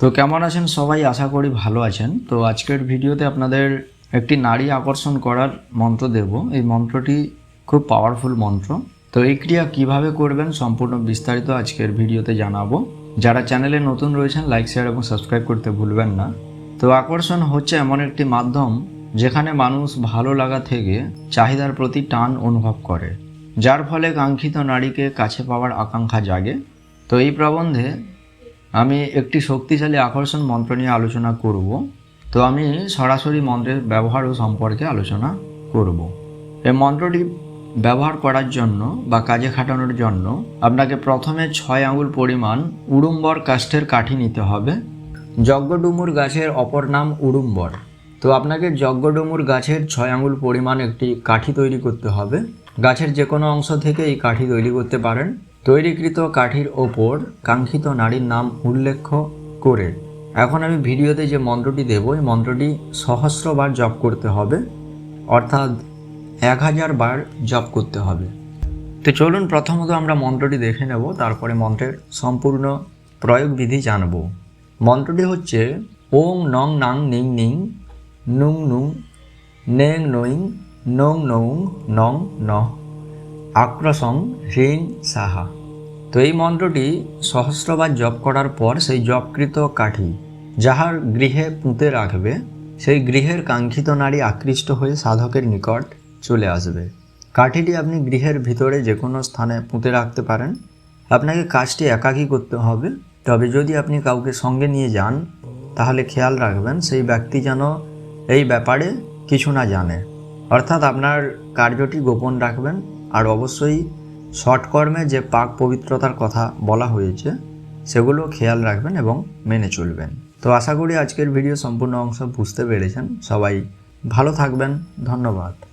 তো কেমন আছেন? সবাই আশা করি ভালো আছেন। তো আজকের ভিডিওতে আপনাদের একটি নারী আকর্ষণ করার মন্ত্র দেব। এই মন্ত্রটি খুব পাওয়ারফুল মন্ত্র। তো এই ক্রিয়া কীভাবে করবেন সম্পূর্ণ বিস্তারিত আজকের ভিডিওতে জানাব। যারা চ্যানেলে নতুন রয়েছেন লাইক শেয়ার এবং সাবস্ক্রাইব করতে ভুলবেন না। তো আকর্ষণ হচ্ছে এমন একটি মাধ্যম যেখানে মানুষ ভালো লাগা থেকে চাহিদার প্রতি টান অনুভব করে। যার ফলে কাঙ্ক্ষিত নারীকে কাছে পাওয়ার আকাঙ্ক্ষা জাগে। তো এই প্রবন্ধে আমি একটি শক্তিশালী আকর্ষণ মন্ত্র নিয়ে আলোচনা করব। তো আমি সরাসরি মন্ত্রের ব্যবহার ও সম্পর্কে আলোচনা করব। এই মন্ত্রটি ব্যবহার করার জন্য বা কাজে খাটানোর জন্য আপনাকে প্রথমে ছয় আঙুল পরিমাণ উড়ুম্বর কাষ্ঠের কাঠি নিতে হবে। যজ্ঞডুমুর গাছের অপর নাম উড়ুম্বর। তো আপনাকে যজ্ঞডুমুর গাছের ছয় আঙুল পরিমাণ একটি কাঠি তৈরি করতে হবে। গাছের যে কোনো অংশ থেকে এই কাঠি তৈরি করতে পারেন। তৈরিকৃত কাঠির ওপর কাঙ্ক্ষিত নারীর নাম উল্লেখ করে। এখন আমি ভিডিওতে যে মন্ত্রটি দেব, এই মন্ত্রটি সহস্রবার জপ করতে হবে, অর্থাৎ এক হাজার বার জপ করতে হবে। তো চলুন প্রথমত আমরা মন্ত্রটি দেখে নেব, তারপরে মন্ত্রের সম্পূর্ণ প্রয়োগ বিধি জানব। মন্ত্রটি হচ্ছে ওং নং নাং নিং নিং, নুং নুং, নেং নং নৌ, নং ন আক্রসং হ্রিং সাহা। তো এই মন্ত্রটি সহস্রবার জপ করার পর সেই জপকৃত কাঠি যাহার গৃহে পুঁতে রাখবে, সেই গৃহের কাঙ্ক্ষিত নারী আকৃষ্ট হয়ে সাধকের নিকট চলে আসবে। কাঠিটি আপনি গৃহের ভিতরে যে কোনো স্থানে পুঁতে রাখতে পারেন। আপনাকে কাজটি একাকী করতে হবে। তবে যদি আপনি কাউকে সঙ্গে নিয়ে যান, তাহলে খেয়াল রাখবেন সেই ব্যক্তি যেন এই ব্যাপারে কিছু না জানে। অর্থাৎ আপনার কার্যটি গোপন রাখবেন আর অবশ্যই শর্টকর্মে যে পাক পবিত্রতার কথা বলা হয়েছে, সেগুলো খেয়াল রাখবেন এবং মেনে চলবেন। তো আশা করি আজকের ভিডিও সম্পূর্ণ অংশ বুঝতে পেরেছেন। সবাই ভালো থাকবেন। ধন্যবাদ।